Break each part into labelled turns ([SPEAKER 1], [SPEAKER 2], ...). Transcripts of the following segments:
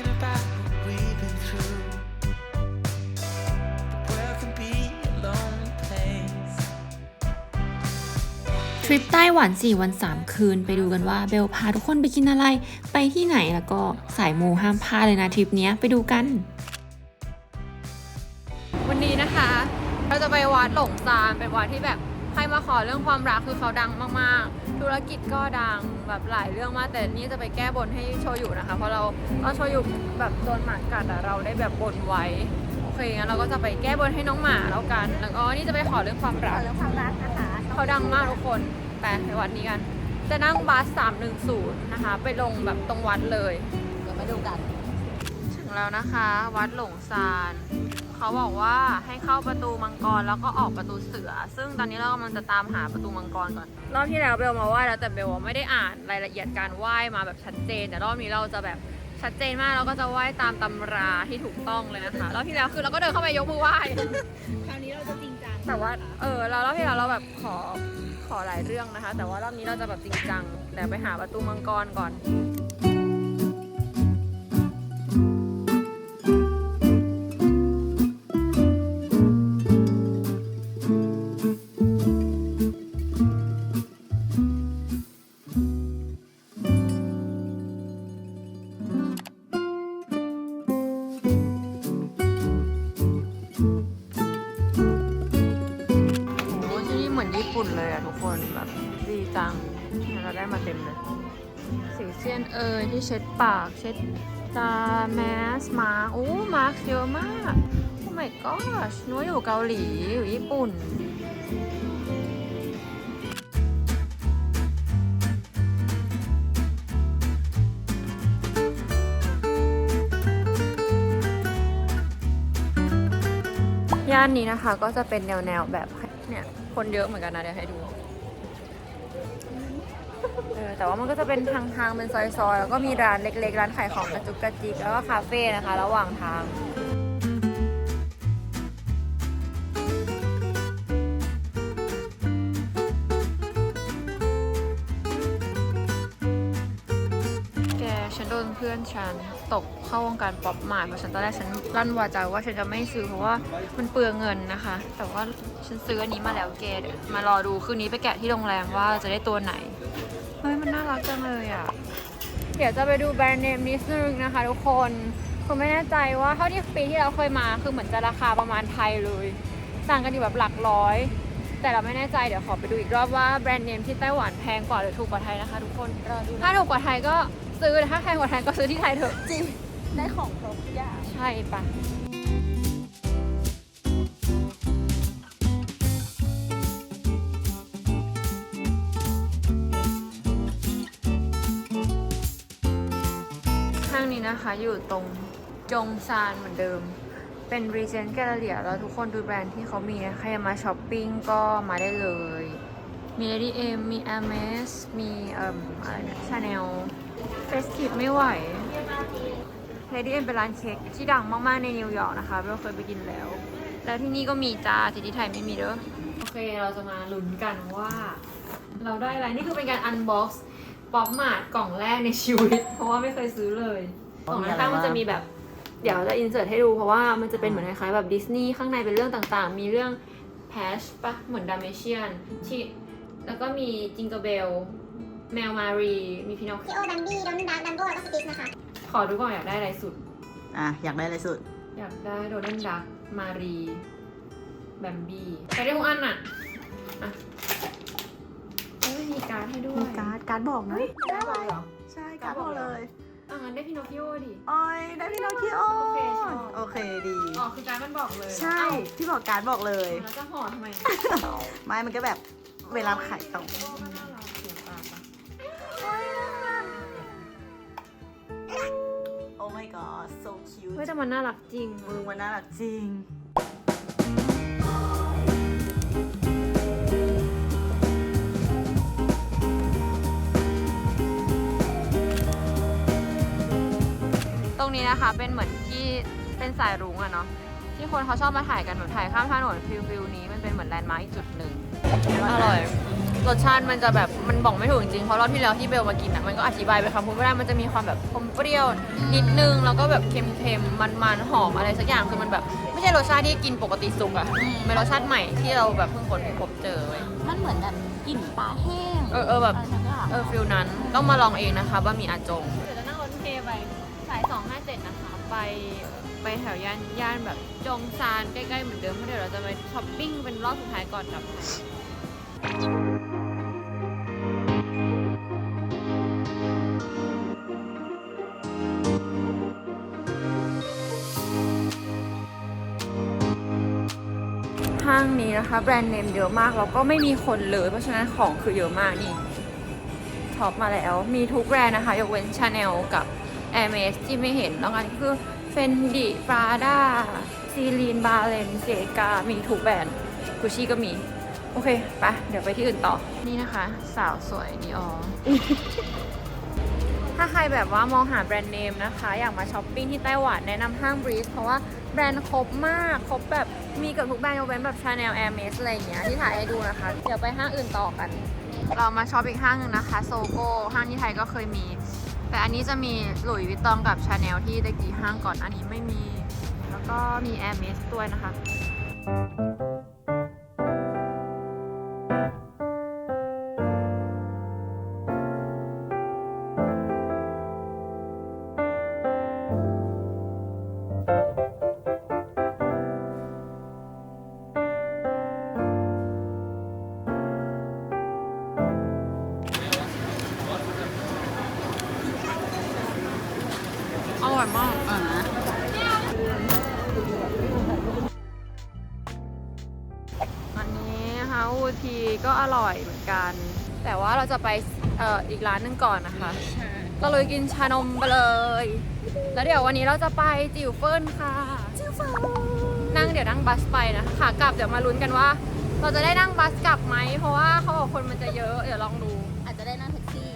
[SPEAKER 1] thinking about what we've been through. The world can be a lonely place.
[SPEAKER 2] ทริปไต้หวัน 4 วัน 3 คืน ไปดูกันว่าเบลพาทุกคนไปกินอะไร ไปที่ไหนแล้วก็สายมูห้ามพลาดเลยนะทริปเนี้ยไปดูกัน
[SPEAKER 3] วันนี้นะคะ เราจะไปวัดหลงซานเป็นวัดที่แบบใครมาขอเรื่องความรักคือเขาดังมากๆ ธุรกิจก็ดังแบบหลายเรื่องมากแต่นี่จะไปแก้บนให้โชยุนะคะ เพราะเราเราโชยุแบบโดนหมากัดอะเราได้แบบบนไว้โอเคงั้นเราก็จะไปแก้บนให้น้องหมาแล้วกัน แล้วก็นี่จะไปขอเรื่องความรัก
[SPEAKER 4] เรื่องความรักนะคะ
[SPEAKER 3] เขาดังมากทุกคนไปไปวัดนี้กัน จะนั่งบัส310นะคะ ไปลงแบบตรงวัดเลย
[SPEAKER 4] เดี๋ยวมาดูกัน
[SPEAKER 3] ถึงแล้วนะคะ วัดหลงซาน เขาบอกว่าให้เข้าประตูมังกรแล้วก็ออกประตูเสือ ซึ่งตอนนี้เรากำลังจะตามหาประตูมังกรก่อน รอบที่แล้วเบลมาไหว้แล้วแต่เบลไม่ได้อ่านรายละเอียดการไหว้มาแบบชัดเจน แต่รอบนี้เราจะแบบชัดเจนมากเราก็จะไหว้ตามตำราที่ถูกต้องเลยนะคะรอบที่แล้วคือเราก็เดินเข้าไปยกมือไหว้
[SPEAKER 4] คราวนี้เราจะจริงจัง
[SPEAKER 3] แต่ว่าเออเรารอบที่แล้วเราแบบขอขอหลายเรื่องนะคะ แต่ว่ารอบนี้เราจะแบบจริงจังเดี๋ยวไปหาประตูมังกรก่อน ปากเช็ดตาแมสมาโอ้มาร์คเยอะมากโอ้ my gosh นึกว่าอยู่เกาหลีอยู่ญี่ปุ่นย่านนี้นะคะก็จะเป็นแนวแนวแบบเนี่ยคนเยอะเหมือนกันนะเดี๋ยวให้ดู เออแต่ว่ามันก็จะเป็นทางทางๆเป็นซอยๆ แล้วก็มีร้านเล็กๆ ร้านขายของกระจุกกระจิกแล้วก็คาเฟ่นะคะ ระหว่างทาง แกฉันโดนเพื่อนฉันตกเข้าวงการป๊อปมาร์ทเพราะฉันตอนแรกฉันลั่นวาจาว่าฉันจะไม่ซื้อเพราะว่ามันเปลืองเงินนะคะ แต่ว่าฉันซื้ออันนี้มาแล้วแกเดี๋ยวมารอดูคืนนี้ไปแกะที่โรงแรมว่าจะได้ตัวไหน รักจังเลยอะ เดี๋ยวจะไปดูแบรนด์เนมนิดนึงนะคะทุกคนคือไม่แน่ใจว่าเท่าที่ปีที่เราเคยมาคือเหมือนจะราคาประมาณไทยเลยต่างกันอยู่แบบหลักร้อย แต่เราไม่แน่ใจเดี๋ยวขอไปดูอีกรอบว่าแบรนด์เนมที่ไต้หวันแพงกว่าหรือถูกกว่าไทยนะคะทุกคนรอดูถ้าถูกกว่าไทยก็ซื้อแต่ถ้าแพงกว่าไทยก็ซื้อที่ไทยเถอะ
[SPEAKER 4] จริงได้ของครบทุกอย่าง
[SPEAKER 3] ใช่ปะางนี้นะคะอยู่ตรงจงซานเหมือนเดิม เป็น Regent Galleria แล้วทุกคนดูแบรนด์ที่เขามีนะใครจะมาช้อปปิ้งก็มาได้เลย มี Lady M มี Hermes มีเอ่มอะไรนี่ย Chanel Festive ไม่ไหว Lady M เป็นร้านเค้กที่ดังมาก ๆ ในนิวยอร์กนะคะเราเคยไปกินแล้ว แล้วที่นี่ก็มีจ้าที่ที่ไทยไม่มีเด้อโอเคเราจะมาลุ้นกันว่า เราได้อะไรนี่คือเป็นการอันบ็อกซ์ ป๊อปมาร์ทกล่องแรกในชีวิต เพราะว่าไม่เคยซื้อเลยกล่องข้างๆมันจะมีแบบ เดี๋ยวจะอินเสิร์ตให้ดูเพราะว่ามันจะเป็นเหมือนคล้ายๆแบบดิสนีย์ข้างในเป็นเรื่องต่างๆ มีเรื่องแพชปะเหมือนดามเมเชียนที่แล้วก็มีจิงเกอร์เบลแมวมารี มีพินอค
[SPEAKER 5] พี่โอแบมบี้โดนัลด์ดักดัมโบ้แล้วก็สติชนะคะ
[SPEAKER 3] ขอดูก่อนอยากได้อะไรสุด
[SPEAKER 4] อะ อยากได้อะไรสุด
[SPEAKER 3] อยากได้โดนัลดักมารี แบมบี้ใช้ได้ทุกอันอะ อะเอ้ยมีการ์ดให้ด้วย
[SPEAKER 4] มี การ์ดการ์ดบอกนะ
[SPEAKER 3] ได้เลยเหรอ
[SPEAKER 4] ใช่การ์ดบอกเลย
[SPEAKER 3] อะงั้นได้พินอคคิโอดิ
[SPEAKER 4] โอ้ยได้พี่น้องคิโอ
[SPEAKER 3] โอเคชอบ
[SPEAKER 4] โอเคดี
[SPEAKER 3] อ๋อคือการดมันบอกเลย
[SPEAKER 4] ใช่
[SPEAKER 3] เอ้า
[SPEAKER 4] พี่บอกการ์ดบอกเลย
[SPEAKER 3] แล้วจะห่อทำไม
[SPEAKER 4] ไม่มันก็แบบเวลาขายต่อ
[SPEAKER 3] น่ารักเสียงปากปะ
[SPEAKER 4] โอ้ my god so cute
[SPEAKER 3] เฮ้ยแต่มันน่ารักจริง
[SPEAKER 4] มือมันน่ารักจริง
[SPEAKER 3] นี้นะคะ เป็นเหมือนที่เป็นสายรุ้งอะเนาะที่คนเขาชอบมาถ่ายกันหนูถ่ายข้ามถนนฟิลฟิลนี้มันเป็นเหมือนแลนด์มาร์คอีกจุดหนึ่งอร่อยรสชาติมันจะแบบมันบอกไม่ถูกจริงๆเพราะรอบที่แล้วที่เบลมากินอะมันก็อธิบายไปนคำพูดไม่ได้มันจะมีความแบบอมเปรี้ยวนิดนึงแล้วก็แบบเค็มๆมันๆหอมอะไรสักอย่างคือมันแบบไม่ใช่รสชาติที่กินปกติสุกอะเป็นรสชาติใหม่ที่เราแบบเพิ่งค้นพบเจอเว้ย
[SPEAKER 4] มันเหมือนแบบกลิ่นปลาแห้ง
[SPEAKER 3] เออเออแบบ
[SPEAKER 4] อะไรสักอย่าง
[SPEAKER 3] เออฟิลนั้นต้องมาลองเองนะคะบะหมี่อาจงาย257นะคะ ไปไปแถวย่านย่านแบบจงซานใกล้ๆเหมือนเดิมเพราะเดี๋ยวเราจะไปช้อปปิ้งเป็นรอบสุดท้ายก่อนกลับไทยห้างนี้นะคะ แบรนด์เนมเยอะมากแล้วก็ไม่มีคนเลยเพราะฉะนั้นของคือเยอะมากนี่ช็อปมาแล้วมีทุกแบรนด์นะคะ ยกเว้นชาแนลกับ a i r m e s ที่ไม่เห็นแล้วกันคือเฟนดิปราด้าซีลีนบาเลนเซกา มีทุกแบรนด์กุชชี่ก็มี โอเคไปเดี๋ยวไปที่อื่นต่อ นี่นะคะ สาวสวยดีออถ้าใครแบบว่ามองหาแบรนด์เนมนะคะ อยากมาช้อปปิ้งที่ไต้หวันแนะนำห้างบรี e เพราะว่าแบรนด์ครบมาก ครบแบบมีเกับทุกแบรนด์ยกเว้นแบบชาแนลแอร์เมสอะไรอย่างเงี้ยที่ถ่ายให้ดูนะคะ เดี๋ยวไปห้างอื่นต่อกัน เรามาช็อปอีกห้างหนึ่งนะคะ โซโก้ห้างที่ไทยก็เคยมี แต่อันนี้จะมีหลุยส์วิตตองกับชาแนลที่ตะกี้ห้างก่อนอันนี้ไม่มี แล้วก็มีแอร์เมสด้วยนะคะ ว่าเราจะไปเอ่ออีกร้านหนึงก่อนนะคะ เราเลยกินชานมไปเลย แล้วเดี๋ยววันนี้เราจะไปจิ๋วเฟิร์นค่ะ จิ๋วเฟิร์นนั่งเดี๋ยวนั่งบัสไปนะคะขากลับเดี๋ยวมาลุ้นกันว่า เราจะได้นั่งบัสกลับไหม เพราะว่าเขาบอกคนมันจะเยอะ เดี๋ยวลองดู
[SPEAKER 4] อาจจะได้นั่งแท็กซี่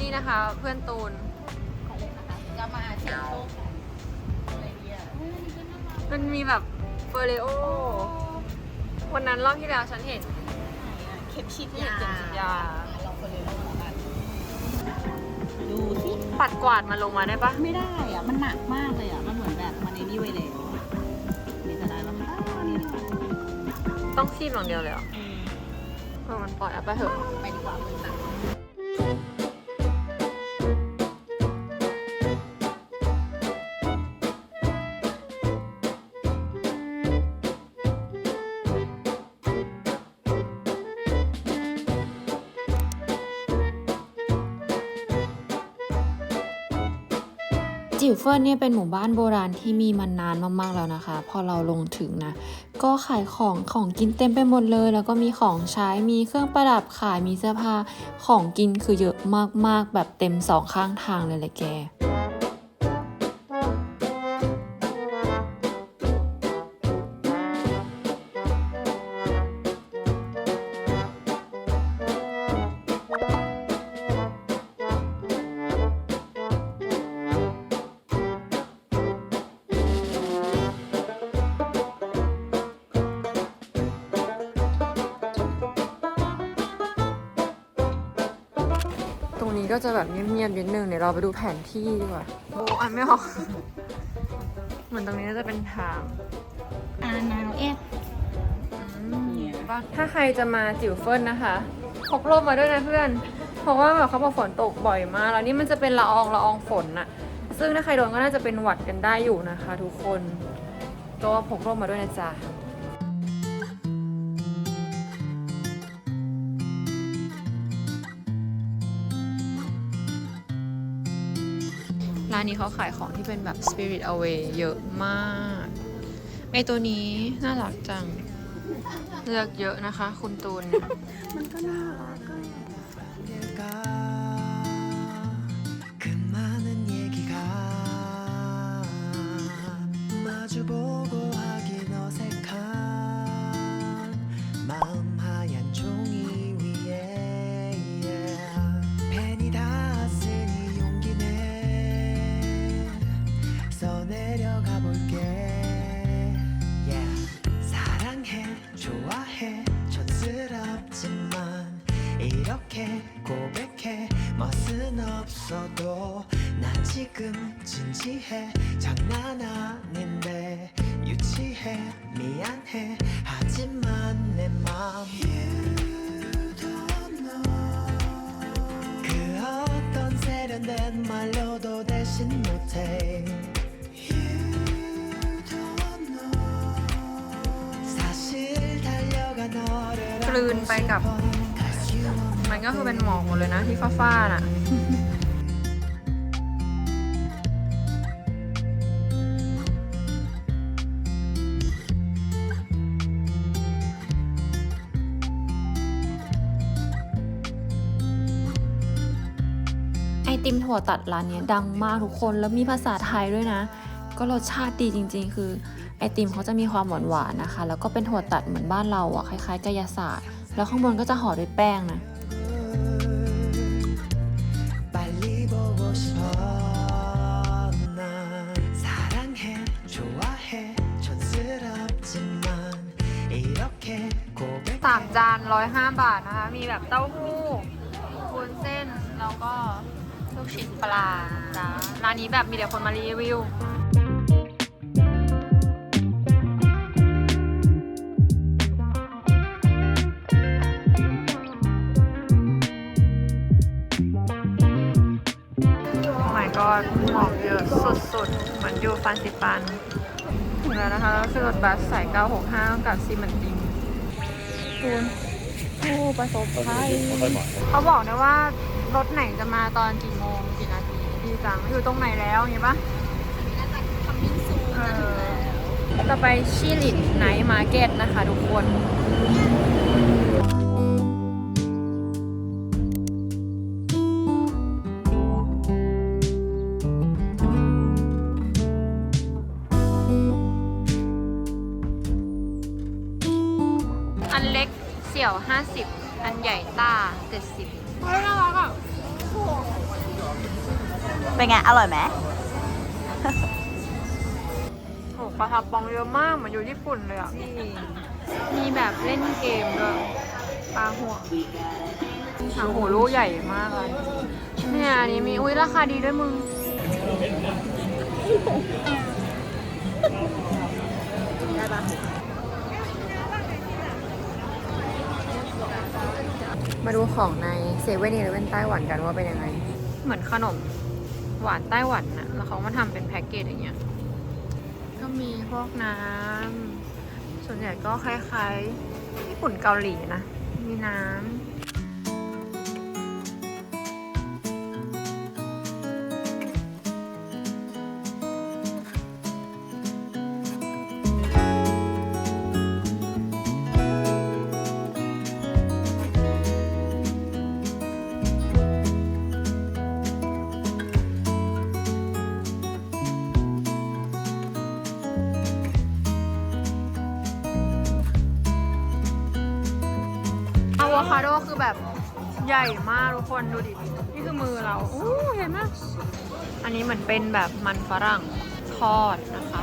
[SPEAKER 3] นี่นะคะ เพื่อนตูน
[SPEAKER 4] ของเล่นนะคะจะมาเที่ยวโลกอะไรเงี้ย
[SPEAKER 3] มันมีแบบเฟอร์เรโอวันนั้นรอบที่แล้วฉันเห็น
[SPEAKER 4] เข็มฉีด
[SPEAKER 3] เข็
[SPEAKER 4] ยาม
[SPEAKER 3] ฉีดยา
[SPEAKER 4] ลองคนเลยลองกันดูสิ
[SPEAKER 3] ปัดกวาดมาลงมาได้ปะ
[SPEAKER 4] ไม่ได้อะมันหนักมากเลยอะมันเหมือนแบบมันในนี่ไว้แล้วมีจะได้แล้วค่ะนี่ค่ะ
[SPEAKER 3] ต้องคีบอย่างเดียวเลยเหรอเออมันปล่อยเอาไปเถอะ
[SPEAKER 4] ไปดีกว่า
[SPEAKER 2] จิ๋วเฟิร์นเนี่ยเป็นหมู่บ้านโบราณที่มีมานานมากๆแล้วนะคะ พอเราลงถึงนะก็ขายของของกินเต็มไปหมดเลย แล้วก็มีของใช้มีเครื่องประดับขายมีเสื้อผ้าของกินคือเยอะมากๆ แบบเต็มสองข้างทางเลยแหละแก
[SPEAKER 3] ก็จะแบบเงียบๆนิดนึงเดี๋ยวเราไปดูแผนที่ดีกว่าโอ้อ่านไม่ออกเหมือนตรงนี้น่าจะเป็นทาง
[SPEAKER 4] อ่านาวเอสเนี่ย
[SPEAKER 3] ถ้าใครจะมาจิ๋วเฟิร์นนะคะพกร่มมาด้วยนะเพื่อน เพราะว่าแบบเขาบอกฝนตกบ่อยมากแล้วนี่มันจะเป็นละอองละอองฝนน่ะ ซึ่งถ้าใครโดนก็น่าจะเป็นหวัดกันได้อยู่นะคะ ทุกคนก็พกร่มมาด้วยนะจ๊ะ ร้านนี้เขาขายของที่เป็นแบบ Spirit Away เยอะมากไอตัวนี้น่ารักจัง เลือกเยอะนะคะ คุณตูน
[SPEAKER 1] มันก็น่ารัก 진지해 장난 아닌데 유치해 미안해 하지만 내 맘 그 어떤 세련된 말로도 대신 못해 사실 달려가 너를
[SPEAKER 3] กลืนไปกับ มันก็คือเป็นหมอกหมดเลยนะที่ฟ้าๆน่ะ
[SPEAKER 2] ติมถั่วตัดร้านนี้ดังมากทุกคนแล้วมีภาษาไทยด้วยนะ ก็รสชาติดีจริง ๆ คือไอติมเขาจะมีความหวานหวานนะคะ แล้วก็เป็นถั่วตัดเหมือนบ้านเราอะคล้ายๆกายศาสตร์ แล้วข้างบนก็จะห่อด้วยแป้งนะ
[SPEAKER 3] สามจานร้อยห้าบาทนะคะ มีแบบเต้าหู้วุ้นเส้นแล้วก็ ลูกชิ้นปลาจ้าร้านนี้แบบมีแต่คนมารีวิวโอ้ my god หมอกเยอะสุดๆ เหมือนอยู่ฟันสิปันถึงแล้วนะคะแล้วคือรถบัสสาย 965 กับซีมันติงคุณผู้ประสบภัยเขาบอกนะว่า รถไหนจะมาตอนกี่โมงกี่นาทีดีจังอยู่ตรงไหนแล้วอย่างงี้ปะเออจะไปชิลินไนท์มาร์เก็ตนะคะทุกคนอันเล็กเสี่ยว 50 อันใหญ่ต้า 70 เฮ้ยน่ารักอะ
[SPEAKER 4] เป็นไง อร่อยไหม
[SPEAKER 3] โอ้ปลาทับปองเยอะมากเหมือนอยู่ญี่ปุ่นเลยอะ มีแบบเล่นเกมด้วยปลาหัวหางหูลูกใหญ่มากเลยเนี่ยอันนี้มี อุ้ยราคาดีด้วยมึงมาดูของในเซเว่นอีเลเว่นไต้หวันกันว่าเป็นยังไง เหมือนขนม หวานไต้หวันนะแล้วเขามาทำเป็นแพ็กเกจอย่างเงี้ย ก็มีพวกน้ำ ส่วนใหญ่ก็คล้ายๆญี่ปุ่นเกาหลีนะ มีน้ำ อะโวคาโดคือแบบใหญ่มากทุกคนดูดิ นี่คือมือเราอู้ใหญ่มาก อันนี้เหมือนเป็นแบบมันฝรั่งทอดนะคะ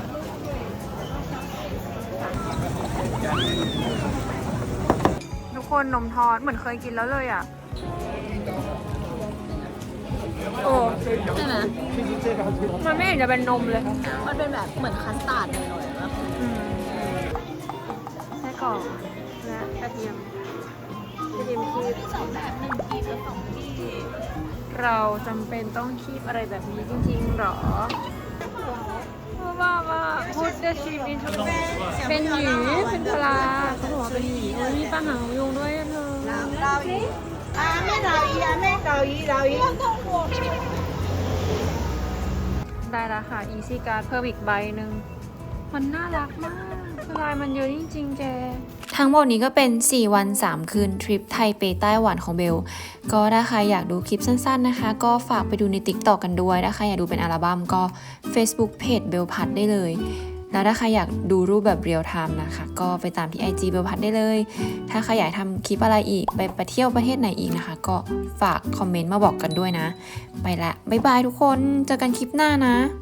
[SPEAKER 3] ทุกคนนมทอดเหมือนเคยกินแล้วเลยอะ โอ้
[SPEAKER 4] ใช่ไหม
[SPEAKER 3] มันไม่เห็นจะเป็นนมเลย
[SPEAKER 4] มันเป็นแบบเหมือนคัสตาร์ดหน่อยๆนะ
[SPEAKER 3] อืมไส้กรอกและกระเทียมกระ เทียมคีบ
[SPEAKER 4] สองแบบหนึ่งกีบและสองกีบ
[SPEAKER 3] เราจำเป็นต้องคีบอะไรแบบนี้จริงๆหรอว่าว่าพุทธชีวิตเป็นหยีเป็นปลาเขาบอกว่าเป็นหยีโอ้ยมีปลาหางยุงด้วยอะเธอ
[SPEAKER 4] อ่าไม่เราอีอะไม่เราอีเราอี
[SPEAKER 3] ได้แล้วค่ะ easy card เพิ่มอีกใบหนึ่งมันน่ารักมากลายมันเยอะจริงๆแก
[SPEAKER 2] ทั้งหมดนี้ก็เป็น 4 วัน 3 คืน ทริปไทเปไต้หวันของเบล ก็ถ้าใครอยากดูคลิปสั้นๆนะคะ ก็ฝากไปดูใน TikTok ตอกกันด้วย ถ้าใครอยากดูเป็นอัลบั้มก็ Facebook Page เบลพัดได้เลย แล้วถ้าใครอยากดูรูปแบบเรียลไทม์นะคะ ก็ไปตามที่ IG เบลพัดได้เลย ถ้าใครอยากทำคลิปอะไรอีก ไปไปเที่ยวประเทศไหนอีกนะคะ ก็ฝากคอมเมนต์มาบอกกันด้วยนะ ไปละบ๊ายบายทุกคน เจอกันคลิปหน้านะ